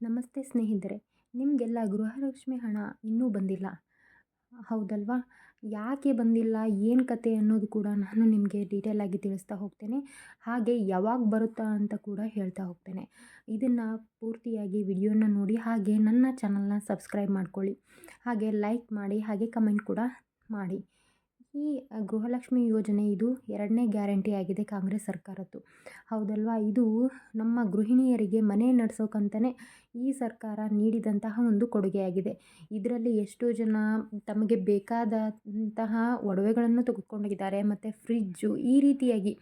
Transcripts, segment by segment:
ನಮಸ್ತೆ ಸ್ನೇಹಿತರೆ, ನಿಮಗೆಲ್ಲ ಗೃಹಲಕ್ಷ್ಮಿ ಹಣ ಇನ್ನೂ ಬಂದಿಲ್ಲ? ಹೌದಲ್ವಾ? ಯಾಕೆ ಬಂದಿಲ್ಲ? ಏನು ಕತೆ ಅನ್ನೋದು ಕೂಡ ನಾನು ನಿಮಗೆ ಡೀಟೇಲಾಗಿ ತಿಳಿಸ್ತಾ ಹೋಗ್ತೇನೆ. ಹಾಗೆ ಯಾವಾಗ ಬರುತ್ತಾ ಅಂತ ಕೂಡ ಹೇಳ್ತಾ ಹೋಗ್ತೇನೆ. ಇದನ್ನು ಪೂರ್ತಿಯಾಗಿ ವಿಡಿಯೋನ ನೋಡಿ, ಹಾಗೆ ನನ್ನ ಚಾನಲ್ನ ಸಬ್ಸ್ಕ್ರೈಬ್ ಮಾಡ್ಕೊಳ್ಳಿ. ಹಾಗೆ ಲೈಕ್ ಮಾಡಿ, ಹಾಗೆ ಕಮೆಂಟ್ ಕೂಡ ಮಾಡಿ. ಈ ಗೃಹಲಕ್ಷ್ಮಿ ಯೋಜನೆ ಇದು ಎರಡನೇ ಗ್ಯಾರಂಟಿ ಆಗಿದೆ ಕಾಂಗ್ರೆಸ್ ಸರ್ಕಾರದ್ದು. ಹೌದಲ್ವಾ? ಇದು ನಮ್ಮ ಗೃಹಿಣಿಯರಿಗೆ ಮನೆ ನಡೆಸೋಕಂತಲೇ ಈ ಸರ್ಕಾರ ನೀಡಿದಂತಹ ಒಂದು ಕೊಡುಗೆಯಾಗಿದೆ. ಇದರಲ್ಲಿ ಎಷ್ಟೋ ಜನ ತಮಗೆ ಬೇಕಾದಂತಹ ಒಡವೆಗಳನ್ನು ತೆಗೆದುಕೊಂಡಿದ್ದಾರೆ, ಮತ್ತು ಫ್ರಿಜ್ಜು ಈ ರೀತಿಯಾಗಿ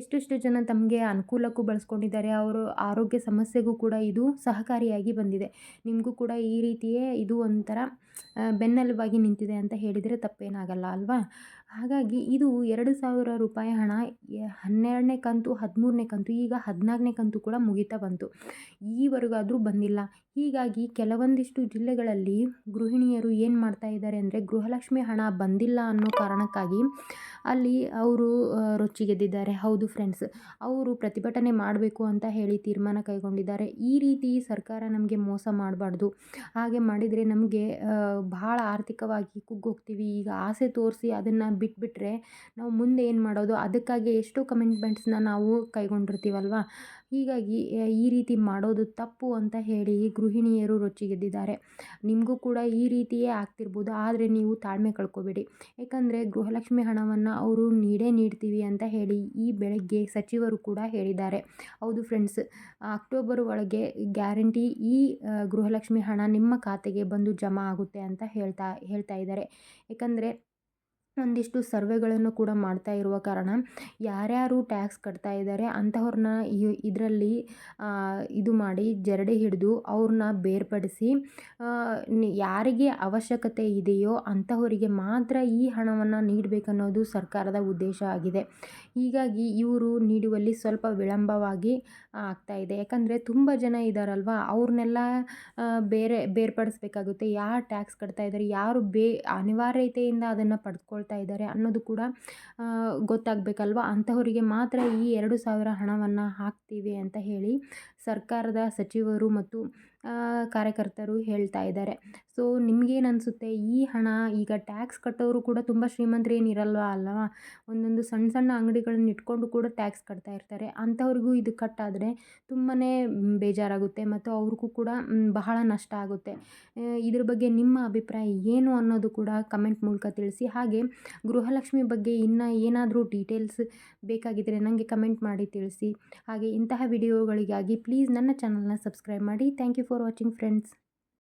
ಎಷ್ಟೆಷ್ಟು ಜನ ತಮಗೆ ಅನುಕೂಲಕ್ಕೂ ಬಳಸ್ಕೊಂಡಿದ್ದಾರೆ. ಅವರು ಆರೋಗ್ಯ ಸಮಸ್ಯೆಗೂ ಕೂಡ ಇದು ಸಹಕಾರಿಯಾಗಿ ಬಂದಿದೆ. ನಿಮಗೂ ಕೂಡ ಈ ರೀತಿಯೇ ಇದು ಒಂಥರ ಬೆನ್ನೆಲುಬಾಗಿ ನಿಂತಿದೆ ಅಂತ ಹೇಳಿದರೆ ತಪ್ಪೇನಾಗಲ್ಲ, ಅಲ್ವಾ? ಹಾಗಾಗಿ ಇದು ಎರಡು ಸಾವಿರ ರೂಪಾಯಿ ಹಣ ಹನ್ನೆರಡನೇ ಕಂತು, ಹದಿಮೂರನೇ ಕಂತು, ಈಗ ಹದಿನಾಲ್ಕನೇ ಕಂತು ಕೂಡ ಮುಗಿತಾ ಬಂತು. ಈವರೆಗಾದರೂ ಬಂದಿಲ್ಲ. ಹೀಗಾಗಿ ಕೆಲವೊಂದಿಷ್ಟು ಜಿಲ್ಲೆಗಳಲ್ಲಿ ಗೃಹಿಣಿಯರು ಏನು ಮಾಡ್ತಾ ಇದ್ದಾರೆ ಅಂದರೆ ಗೃಹಲಕ್ಷ್ಮಿ ಹಣ ಬಂದಿಲ್ಲ ಅನ್ನೋ ಕಾರಣಕ್ಕಾಗಿ ಅಲ್ಲಿ ಅವರು ರೊಚ್ಚಿಗೆದ್ದಿದ್ದಾರೆ. ಹೌದು ಫ್ರೆಂಡ್ಸ್ ಅವರು ಪ್ರತಿಭಟನೆ ಮಾಡಬೇಕು ಅಂತ ಹೇಳಿ ತೀರ್ಮಾನ ಕೈಗೊಂಡಿದ್ದಾರೆ. ಈ ರೀತಿ ಸರ್ಕಾರ ನಮಗೆ ಮೋಸ ಮಾಡಬಾರ್ದು. ಹಾಗೆ ಮಾಡಿದರೆ ನಮಗೆ ಭಾಳ ಆರ್ಥಿಕವಾಗಿ ಕುಗ್ಗೋಗ್ತೀವಿ. ಈಗ ಆಸೆ ತೋರಿಸಿ ಅದನ್ನು ಬಿಟ್ಬಿಟ್ರೆ ನಾವು ಮುಂದೆ ಏನು ಮಾಡೋದು? ಅದಕ್ಕಾಗಿ ಎಷ್ಟೋ ಕಮಿಟ್ಮೆಂಟ್ಸ್ನ ನಾವು ಕೈಗೊಂಡಿರ್ತೀವಲ್ವ? ಹೀಗಾಗಿ ಈ ರೀತಿ ಮಾಡೋದು ತಪ್ಪು ಅಂತ ಹೇಳಿ ಗೃಹಿಣಿಯರು ರೊಚ್ಚಿಗೆದ್ದಿದ್ದಾರೆ. ನಿಮಗೂ ಕೂಡ ಈ ರೀತಿಯೇ ಆಗ್ತಿರ್ಬೋದು, ಆದರೆ ನೀವು ತಾಳ್ಮೆ ಕಳ್ಕೊಬೇಡಿ. ಯಾಕಂದರೆ ಗೃಹಲಕ್ಷ್ಮಿ ಹಣವನ್ನು ಅವರು ನೀಡೇ ನೀಡ್ತೀವಿ ಅಂತ ಹೇಳಿ ಈ ಬೆಳಗ್ಗೆ ಸಚಿವರು ಕೂಡ ಹೇಳಿದ್ದಾರೆ. ಹೌದು ಫ್ರೆಂಡ್ಸ್, ಅಕ್ಟೋಬರ್ ಒಳಗೆ ಗ್ಯಾರಂಟಿ ಈ ಗೃಹಲಕ್ಷ್ಮಿ ಹಣ ನಿಮ್ಮ ಖಾತೆಗೆ ಬಂದು ಜಮಾ ಆಗುತ್ತೆ ಅಂತ ಹೇಳ್ತಾ ಹೇಳ್ತಾ ಇದ್ದಾರೆ. ಏಕೆಂದರೆ ಒಂದಿಷ್ಟು ಸರ್ವೆಗಳನ್ನು ಕೂಡ ಮಾಡ್ತಾ ಇರುವ ಕಾರಣ ಯಾರ್ಯಾರು ಟ್ಯಾಕ್ಸ್ ಕಟ್ತಾ ಇದ್ದಾರೆ ಅಂಥವ್ರನ್ನ ಇದರಲ್ಲಿ ಇದು ಮಾಡಿ ಜರಡಿ ಹಿಡಿದು ಅವ್ರನ್ನ ಬೇರ್ಪಡಿಸಿ ಯಾರಿಗೆ ಅವಶ್ಯಕತೆ ಇದೆಯೋ ಅಂಥವರಿಗೆ ಮಾತ್ರ ಈ ಹಣವನ್ನು ನೀಡಬೇಕನ್ನೋದು ಸರ್ಕಾರದ ಉದ್ದೇಶ ಆಗಿದೆ. ಹೀಗಾಗಿ ಇವರು ನೀಡುವಲ್ಲಿ ಸ್ವಲ್ಪ ವಿಳಂಬವಾಗಿ ಆಗ್ತಾ ಇದೆ. ಯಾಕಂದರೆ ತುಂಬ ಜನ ಇದ್ದಾರಲ್ವ ಅವ್ರನ್ನೆಲ್ಲ ಬೇರೆ, ಬೇರ್ಪಡಿಸ್ಬೇಕಾಗುತ್ತೆ. ಯಾರು ಟ್ಯಾಕ್ಸ್ ಕಟ್ತಾ ಇದ್ದಾರೆ? ಯಾರು ಬೇ, ಅನಿವಾರ್ಯತೆಯಿಂದ ಅದನ್ನು ಪಡೆದುಕೊಳ್ತಾ ಇದ್ದಾರೆ ಅನ್ನೋದು ಕೂಡ ಗೊತ್ತಾಗಬೇಕಲ್ವ? ಅಂಥವರಿಗೆ ಮಾತ್ರ ಈ ಎರಡು ಸಾವಿರ ಹಣವನ್ನು ಹಾಕ್ತೀವಿ ಅಂತ ಹೇಳಿ ಸರ್ಕಾರದ ಸಚಿವರು ಮತ್ತು ಕಾರ್ಯಕರ್ತರು ಹೇಳ್ತಾ ಇದ್ದಾರೆ. ಸೊ ನಿಮ್ಗೇನು ಅನಿಸುತ್ತೆ ಈ ಹಣ, ಈಗ ಟ್ಯಾಕ್ಸ್ ಕಟ್ಟೋರು ಕೂಡ ತುಂಬ ಶ್ರೀಮಂತರು ಏನಿರಲ್ವ ಅಲ್ಲವಾ ಒಂದೊಂದು ಸಣ್ಣ ಸಣ್ಣ ಅಂಗಡಿಗಳನ್ನ ಇಟ್ಕೊಂಡು ಕೂಡ ಟ್ಯಾಕ್ಸ್ ಕಟ್ತಾ ಇರ್ತಾರೆ. ಅಂಥವ್ರಿಗೂ ಇದು ಕಟ್ಟಾದರೆ ತುಂಬಾ ಬೇಜಾರಾಗುತ್ತೆ ಮತ್ತು ಅವ್ರಿಗೂ ಕೂಡ ಬಹಳ ನಷ್ಟ ಆಗುತ್ತೆ. ಇದ್ರ ಬಗ್ಗೆ ನಿಮ್ಮ ಅಭಿಪ್ರಾಯ ಏನು ಅನ್ನೋದು ಕೂಡ ಕಮೆಂಟ್ ಮೂಲಕ ತಿಳಿಸಿ. ಹಾಗೆ ಗೃಹಲಕ್ಷ್ಮಿ ಬಗ್ಗೆ ಇನ್ನು ಏನಾದರೂ ಡೀಟೇಲ್ಸ್ ಬೇಕಾಗಿದ್ದರೆ ನನಗೆ ಕಮೆಂಟ್ ಮಾಡಿ ತಿಳಿಸಿ. ಹಾಗೆ ಇಂತಹ ವಿಡಿಯೋಗಳಿಗಾಗಿ ಪ್ಲೀಸ್ ನನ್ನ ಚಾನಲ್ನ ಸಬ್ಸ್ಕ್ರೈಬ್ ಮಾಡಿ. Thank you for watching friends